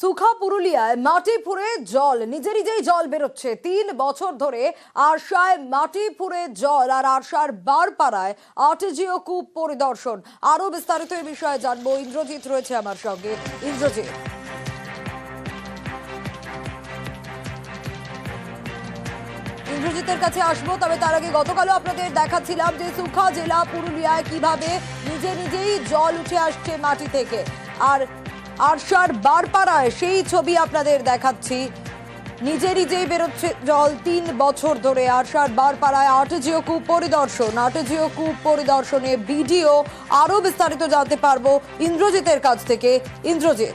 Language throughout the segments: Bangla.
সুখা পুরুলিয়ায় মাটি ফুঁড়ে জল, নিজে নিজেই জল বেরোচ্ছে। তিন বছর ধরে আরশায় মাটি ফুঁড়ে জল আর আরশার বারপাড়ায় আর্টিজিও কূপ পরিদর্শন। আরও বিস্তারিত এই বিষয়ে জানব। ইন্দ্রজিৎ রয়েছে আমার সঙ্গে। ইন্দ্রজিৎ। ইন্দ্রজিতের কাছে আসব, তবে তার আগে গতকালও আপনাদের দেখাচ্ছিলাম যে সুখা জেলা পুরুলিয়ায় কীভাবে নিজে নিজেই জল উঠে আসছে মাটি থেকে। আর আরশার বারপাড়ায় সেই ছবি আপনাদের দেখাচ্ছি। নিজে নিজেই বেরোচ্ছে জল তিন বছর ধরে আরশার বারপাড়ায় আর্টেজিও কূপ পরিদর্শন আর্টেজিও কূপ পরিদর্শনে ভিডিও আরও বিস্তারিত জানতে পারব ইন্দ্রজিতের কাছ থেকে। ইন্দ্রজিৎ।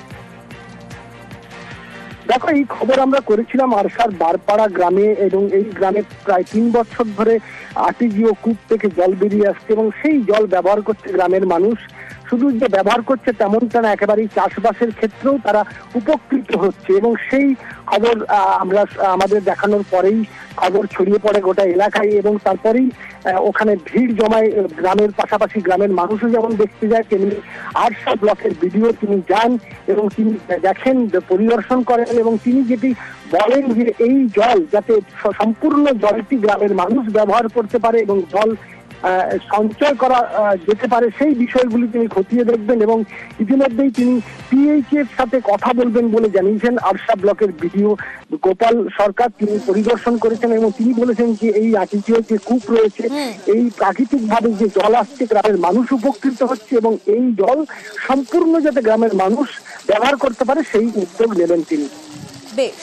দেখো, এই খবর আমরা করেছিলাম আরসার বারপাড়া গ্রামে এবং এই গ্রামে প্রায় তিন বছর ধরে আর্টিজিও কূপ থেকে জল বেরিয়ে আসছে এবং সেই জল ব্যবহার করছে গ্রামের মানুষ। শুধু যে ব্যবহার করছে তেমনটা না, একেবারেই চাষবাসের ক্ষেত্রেও তারা উপকৃত হচ্ছে এবং সেই খবর আমরা, আমাদের দেখানোর পরেই খবর ছড়িয়ে পড়ে গোটা এলাকায় এবং তারপরেই ওখানে ভিড় জমায় গ্রামের পাশাপাশি গ্রামের মানুষও যেমন দেখতে যায়, তেমনি আরশা ব্লকের ভিডিও তিনি যান এবং তিনি দেখেন পরিদর্শন করেন এবং তিনি যেটি বলেন যে এই জল যাতে সম্পূর্ণ জলটি গ্রামের মানুষ ব্যবহার করতে পারে এবং জল সঞ্চয় করা যেতে পারে সেই বিষয়গুলি তিনি খতিয়ে দেখবেন এবং ইতিমধ্যেই তিনি পিএইচ এর সাথে কথা বলবেন বলে জানিয়েছেন আরশা ব্লকের ভিডিও গোপাল সরকার। তিনি পরিদর্শন করেছেন এবং তিনি বলেছেন যে এই আতিথিয় যে কূপ রয়েছে এই প্রাকৃতিক ভাবে যে জল আসছে গ্রামের মানুষ উপকৃত হচ্ছে এবং এই জল সম্পূর্ণ যাতে গ্রামের মানুষ ব্যবহার করতে পারে সেই উদ্যোগ নেবেন তিনি। বেশ।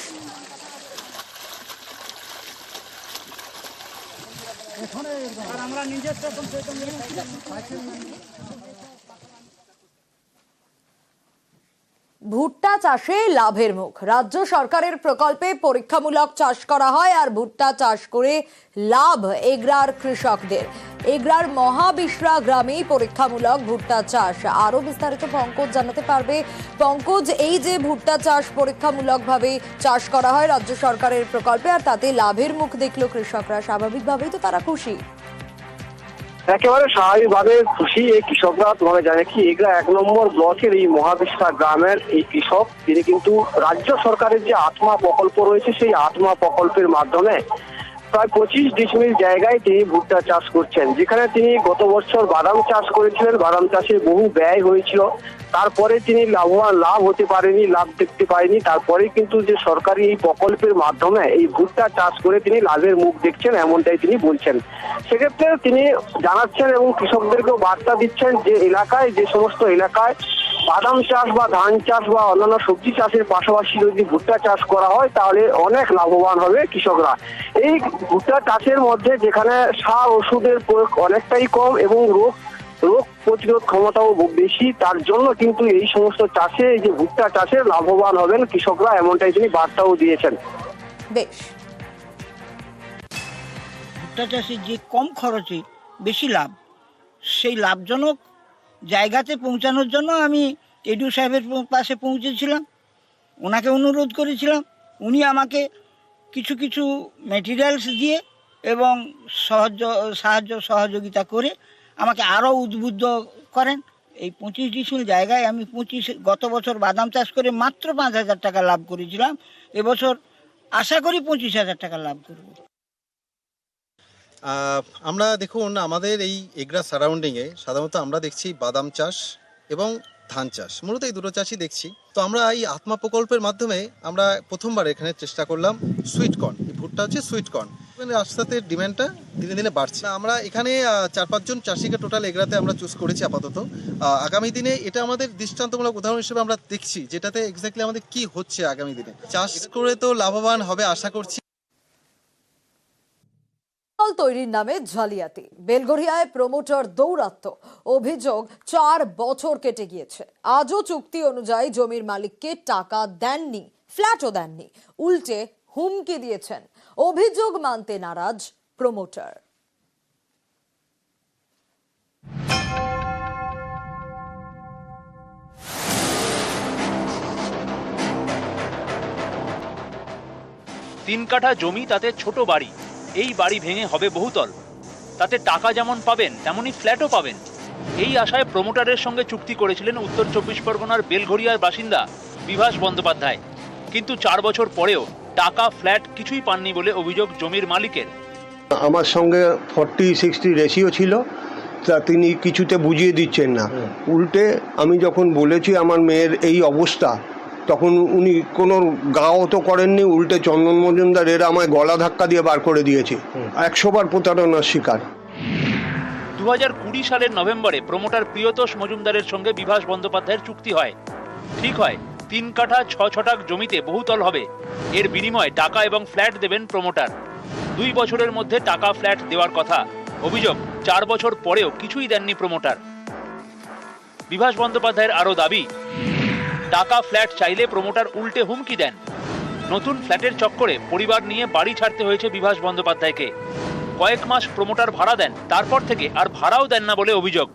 এখানে আর আমরা নিজের সেরকম সেরকম ভুট্টা চাষে লাভের মুখ। রাজ্য সরকারের প্রকল্পে পরীক্ষামূলক চাষ করা হয় আর ভুট্টা চাষ করে লাভ এগ্রার কৃষকদের। এগ্রার মহাবিশ্রা গ্রামেই পরীক্ষামূলক ভুট্টা চাষ। আরও বিস্তারিত পঙ্কজ জানাতে পারবে। পঙ্কজ, এই যে ভুট্টা চাষ পরীক্ষামূলকভাবে চাষ করা হয় রাজ্য সরকারের প্রকল্পে আর তাতে লাভের মুখ দেখল কৃষকরা, স্বাভাবিকভাবেই তো তারা খুশি। একেবারে স্বাভাবিকভাবে খুশি এই কৃষকরা তোমাকে জানে কি এগুলা এক নম্বর ব্লকের এই মহাবিশ্বা গ্রামের এই কৃষক। তিনি কিন্তু রাজ্য সরকারের যে আত্মা প্রকল্প রয়েছে, সেই আত্মা প্রকল্পের মাধ্যমে প্রায় পঁচিশ ডিসমিল জায়গায় তিনি ভুট্টা চাষ করছেন, যেখানে তিনি গত বছর বাদাম চাষ করেছিলেন। বাদাম চাষে বহু ব্যয় হয়েছিল। তারপরে তিনি লাভবান লাভ হতে পারেনি, লাভ দেখতে পারেনি তারপরে কিন্তু যে সরকারি এই প্রকল্পের মাধ্যমে এই ভুট্টা চাষ করে তিনি লাভের মুখ দেখছেন, এমনটাই তিনি বলছেন। সেক্ষেত্রে তিনি জানাচ্ছেন এবং কৃষকদেরকেও বার্তা দিচ্ছেন যে, এলাকায়, যে সমস্ত এলাকায় বাদাম চাষ বা ধান চাষ বা অন্যান্য সবজি চাষের পাশাপাশি যদি ভুট্টা চাষ করা হয় তাহলে অনেক লাভবান হবে কৃষকরা। এই ভুট্টা চাষের মধ্যে যেখানে সার ওষুধের প্রয়োগ অনেকটাই কম এবং রোগ রোগ প্রতিরোধ ক্ষমতাও বেশি তার জন্য কিন্তু এই সমস্ত চাষে এই যে ভুট্টা চাষে লাভবান হবেন কৃষকরা এমনটাই তিনি বার্তাও দিয়েছেন। বেশ। ভুট্টা চাষে যে কম খরচে বেশি লাভ সেই লাভজনক জায়গাতে পৌঁছানোর জন্য আমি এডু সাহেবের পাশে পৌঁছেছিলাম। ওনাকে অনুরোধ করেছিলাম। উনি আমাকে কিছু কিছু মেটেরিয়ালস দিয়ে এবং সাহায্য সাহায্য, সহযোগিতা করে আমাকে আরও উদ্বুদ্ধ করেন। এই পঁচিশ ডিসমিল জায়গায় আমি পঁচিশ, গত বছর বাদাম চাষ করে মাত্র পাঁচ হাজার টাকা লাভ করেছিলাম। এবছর আশা করি পঁচিশ হাজার টাকা লাভ করব। আমরা দেখুন, আমাদের এই এগরা সারাউন্ডিংয়ে সাধারণত আমরা দেখছি বাদাম চাষ এবং ধান চাষ। মূলত এই দুটো চাষই দেখছি। তো আমরা এই আত্মা প্রকল্পের মাধ্যমে আমরা প্রথমবার এখানে চেষ্টা করলাম সুইট কর্ন এই ভুট্টা হচ্ছে সুইট কর্ন আস্তে আস্তে ডিমান্ডটা দিনে দিনে বাড়ছে। আমরা এখানে চার পাঁচজন চাষিকে টোটাল এগরাতে আমরা চুজ করেছি আপাতত। আগামী দিনে এটা আমাদের দৃষ্টান্তমূলক উদাহরণ হিসেবে আমরা দেখছি যেটাতে এক্স্যাক্টলি আমাদের কি হচ্ছে আগামী দিনে। চাষ করে তো লাভবান হবে, আশা করছি। দল তৈরির নামে জালিয়াতি। বেলগড়িয়ায় প্রমোটার দৌরাত্ম। অভিযোগ, চার বছর কেটে গিয়েছে। আজও চুক্তি অনুযায়ী জমির মালিককে টাকা দেননি, ফ্ল্যাটও দেননি। উল্টে হুমকি দিয়েছেন। অভিযোগ মানতে নারাজ প্রমোটার। তিন কাঠা জমি, তাতে ছোট বাড়ি। এই বাড়ি ভেঙে হবে বহুতল। তাতে টাকা যেমন পাবেন তেমনই ফ্ল্যাটও পাবেন। এই আশায় প্রমোটারের সঙ্গে চুক্তি করেছিলেন উত্তর চব্বিশ পরগনার বেলঘড়িয়ার বাসিন্দা বিভাস বন্দ্যোপাধ্যায়। কিন্তু চার বছর পরেও টাকা ফ্ল্যাট কিছুই পাননি বলে অভিযোগ জমির মালিকের। আমার সঙ্গে ফর্টি সিক্সটি রেশিও ছিল তা তিনি কিছুতে বুঝিয়ে দিচ্ছেন না। উল্টে আমি যখন বলেছি আমার মেয়ের এই অবস্থা তখন উনি কোনো গাও তো করেননি উল্টে চন্দন মজুমদার এরা আমায় গলা ধাক্কা দিয়ে বার করে দিয়েছে। একশো বার প্রতারণার শিকার। দু কুড়ি সালের নভেম্বরে প্রমোটার প্রিয়তোষ মজুমদারের সঙ্গে বিভাস বন্দ্যোপাধ্যায়ের চুক্তি হয়। ঠিক হয় তিন কাঠা ছ ছটাক জমিতে বহুতল হবে। এর বিনিময়ে টাকা এবং ফ্ল্যাট দেবেন প্রমোটার। দুই বছরের মধ্যে টাকা ফ্ল্যাট দেওয়ার কথা। অভিযোগ চার বছর পরেও কিছুই দেননি প্রমোটার। বিভাস বন্দ্যোপাধ্যায়ের আরও দাবি টাকা ফ্ল্যাট চাইলে প্রমোটার উল্টে হুমকি দেন। নতুন ফ্ল্যাটের চক্করে পরিবার নিয়ে বাড়ি ছাড়তে হয়েছে বিভাস বন্দ্যোপাধ্যায়কে। কয়েক মাস প্রমোটার ভাড়া দেন, তারপর থেকে আর ভাড়াও দেন না বলে অভিযোগ।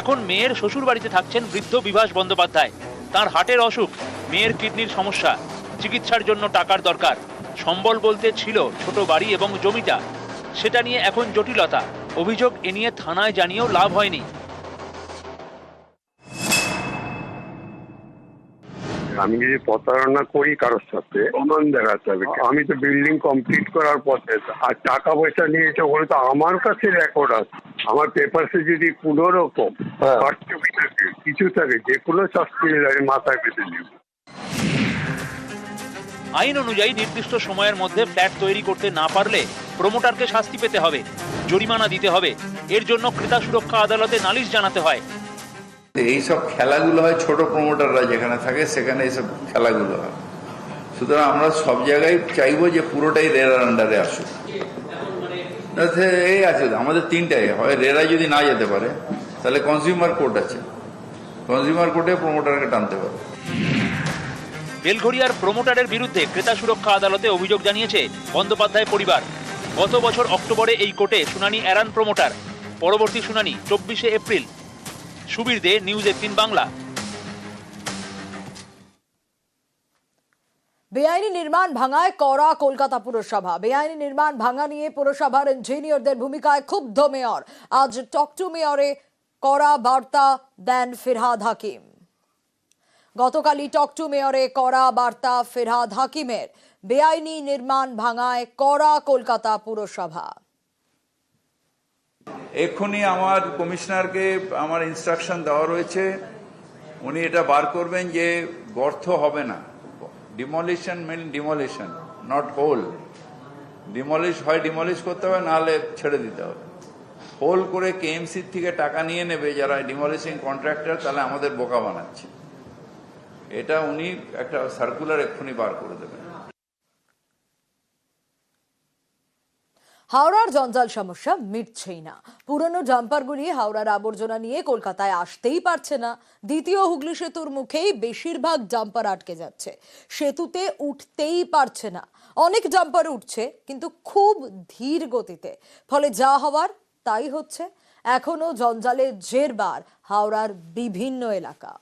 এখন মেয়ের শ্বশুর বাড়িতে থাকছেন বৃদ্ধ বিভাস বন্দ্যোপাধ্যায়। তার হার্টের অসুখ, মেয়ের কিডনির সমস্যা, চিকিৎসার জন্য টাকার দরকার, সম্বল বলতে ছিল ছোট বাড়ি এবং জমিটা। সেটা নিয়ে এখন জটিলতা। অভিযোগ এ নিয়ে থানায় জানিয়েও লাভ হয়নি। আমি যদি প্রতারণা করি কারোর সাথে প্রমাণ দেখাতে হবে আমি তো বিল্ডিং কমপ্লিট করার পথে আর টাকা পয়সা নিয়েছে ওগুলো তো আমার কাছে রেকর্ড আছে। আমার পেপারসে যদি কোনো রকম কিছু থাকে যে কোনো শাস্তি আমি মাথায় পেতে নিব। আইন অনুযায়ী নির্দিষ্ট সময়ের মধ্যে ফ্ল্যাট তৈরি করতে না পারলে প্রমোটারকে শাস্তি পেতে হবে জরিমানা দিতে হবে। এর জন্য ক্রেতা সুরক্ষা আদালতে নালিশ জানাতে হয়। এইসব খেলাগুলো হয় ছোট প্রমোটাররা যেখানে থাকে, সেখানে এইসব খেলাগুলো হয়। সুতরাং আমরা সব জায়গায় চাইব যে পুরোটাই রেরার আন্ডারে আসুক। এই আছে, আমাদের তিনটাই হয়। রেরা যদি না যেতে পারে, তাহলে কনজিউমার কোর্ট আছে। কনজিউমার কোর্টে প্রমোটারকে টানতে পারে বেলঘরিয়ার প্রমোটারের বিরুদ্ধে ক্রেতা সুরক্ষা আদালতে অভিযোগ জানিয়েছে বন্দ্যোপাধ্যায় পরিবার। গত বছর অক্টোবরে এই কোর্টে শুনানি এরান প্রমোটার পরবর্তী শুনানি চব্বিশে April. Subir De News eighteen Bangla. বেআইনি নির্মাণ ভাঙায় করা কলকাতা পুরসভা। বেআইনি নির্মাণ ভাঙা নিয়ে পুরসভার ইঞ্জিনিয়ারদের ভূমিকায় ক্ষুব্ধ মেয়র। আজ টক টু মেয়রে করা বার্তা দেন ফিরহাদ হাকিম। গতকালই টক টু মেয়রে করা বার্তা ফিরহাদ হাকিমের। বেআইনি নির্মাণ ভাঙায় করা কলকাতা পুরসভা। এক্ষুনি আমার কমিশনারকে আমার ইনস্ট্রাকশন দেওয়া রয়েছে। উনি এটা বার করবেন যে গর্ত হবে না। Demolition mean demolition not hole demolish হয় ডিমলিশ করতে হবে, নাহলে ছেড়ে দিতে হবে। হোল করে কেএমসির থেকে টাকা নিয়ে নেবে যারা ডিমলিশিং কন্ট্রাক্টর তাহলে আমাদের বোকা বানাচ্ছে। এটা উনি একটা সার্কুলার এক্ষুনি বার করে দেবেন। হাওড়ার জঞ্জাল সমস্যা মিটছেই না। পুরনো ডাম্পারগুলি হাওড়ার আবর্জনা নিয়ে কলকাতায় আসতেই পারছে না। দ্বিতীয় হুগলি সেতুর মুখেই বেশিরভাগ ডাম্পার আটকে যাচ্ছে। সেতুতে উঠতেই পারছে না। অনেক ডাম্পার উঠছে, কিন্তু খুব ধীর গতিতে। ফলে যা হওয়ার, তাই হচ্ছে। এখনও জঞ্জালে জেরবার হাওড়ার বিভিন্ন এলাকা।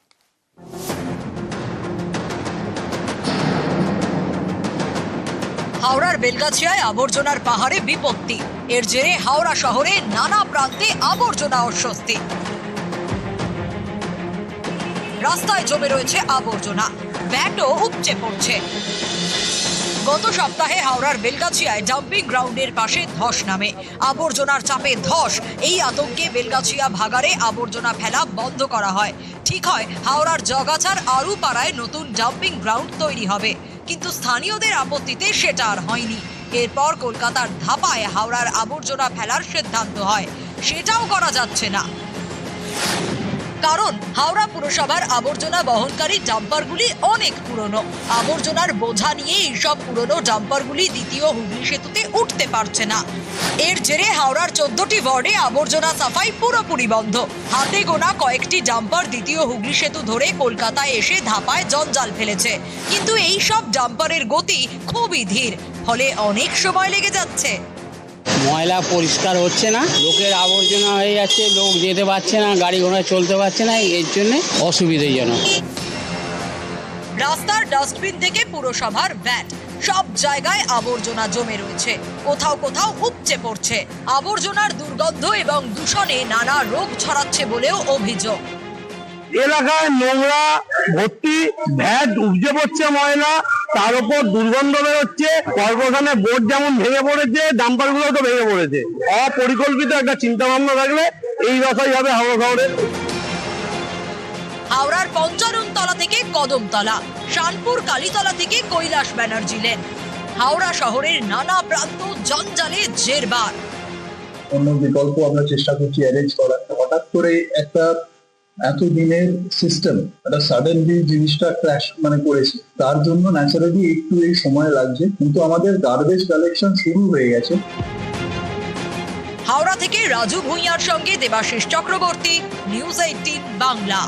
হাওড়ার বেলগাছিয়ায় আবর্জনার পাহাড়ে বিপত্তি। এর জেরে হাওড়া শহরে নানা প্রান্তে আবর্জনা অস্বস্তি। রাস্তায় জমে রয়েছে আবর্জনা। ব্যাটও উপচে পড়ছে। গত সপ্তাহে হাওড়ার বেলগাছিয়ায় ডাম্পিং গ্রাউন্ডের পাশে ধস নামে। আবর্জনার চাপে ধস। এই আতঙ্কে বেলগাছিয়া ভাগাড়ে আবর্জনা ফেলা বন্ধ করা হয়। ঠিক হয়, হাওড়ার জগাছার আরু পাড়ায় নতুন ডাম্পিং গ্রাউন্ড তৈরি হবে। কিন্তু স্থানীয়দের আপত্তিতে সেটা আর হয়নি। এরপর কলকাতার ধাপায় হাওড়ার আবর্জনা ফেলার সিদ্ধান্ত হয়। সেটাও করা যাচ্ছে না। কারণ হাওড়া পুরসভার আবর্জনা বহনকারী ডাম্পারগুলি অনেক পুরনো। আবর্জনার বোঝা নিয়ে এইসব পুরনো ডাম্পারগুলি দ্বিতীয় হুগলি সেতুতে উঠতে পারছে না। এর জেরে হাওড়ার চোদ্দটি ওয়ার্ডে আবর্জনা সাফাই পুরোপুরি বন্ধ। হাতে গোনা কয়েকটি ডাম্পার দ্বিতীয় হুগলি সেতু ধরে কলকাতায় এসে ধাপায় জঞ্জাল ফেলেছে। কিন্তু এই সব ডাম্পারের গতি খুবই ধীর, ফলে অনেক সময় লেগে যাচ্ছে। ময়লা পরিষ্কার হচ্ছে না। লোকের আবর্জনা হয়ে যাচ্ছে, লোক যেতে পারছে না, গাড়ি ঘোড়া চলতে পারছে না, এর জন্য অসুবিধাজনক। রাস্তার ডাস্টবিন থেকে পুরসভার ভ্যাট সব জায়গায় আবর্জনা জমে রয়েছে। কোথাও কোথাও উপচে পড়ছে। আবর্জনার দুর্গন্ধ এবং দূষণে নানা রোগ ছড়াচ্ছে বলেও অভিযোগ। এলাকায় নোংরা ভর্তি ভ্যাট উপজে পড়ছে ময়লা তার উপর দুর্গন্ধ বেরোচ্ছে কর্পোরেশনের বোর্ড যেমন ভেঙে পড়েছে ডাম্পারগুলো তো ভেঙে পড়েছে। অপরিকল্পিত একটা চিন্তা ভাবনা থাকলে এই দশাই হবে হাওড়া শহরের হাওড়ার পঞ্চানন তলা থেকে কদমতলা শানপুর কালীতলা থেকে কৈলাস ব্যানার্জি লেন। হাওড়া শহরের নানা প্রান্ত জঞ্জালে জেরবার। অন্য বিকল্প আমরা চেষ্টা করছি অ্যারেঞ্জ করার। হঠাৎ করে একটা এত দিনের সিস্টেম একটা সাডেনলি জিনিসটা ক্র্যাশ মানে করেছে। তার জন্য ন্যাচারালি একটু এই সময় লাগছে, কিন্তু আমাদের গার্বেজ কালেকশন শুরু হয়ে গেছে। হাওড়া থেকে রাজু ভুঁইয়ার সঙ্গে দেবাশিস চক্রবর্তী নিউজ এইটিন বাংলা।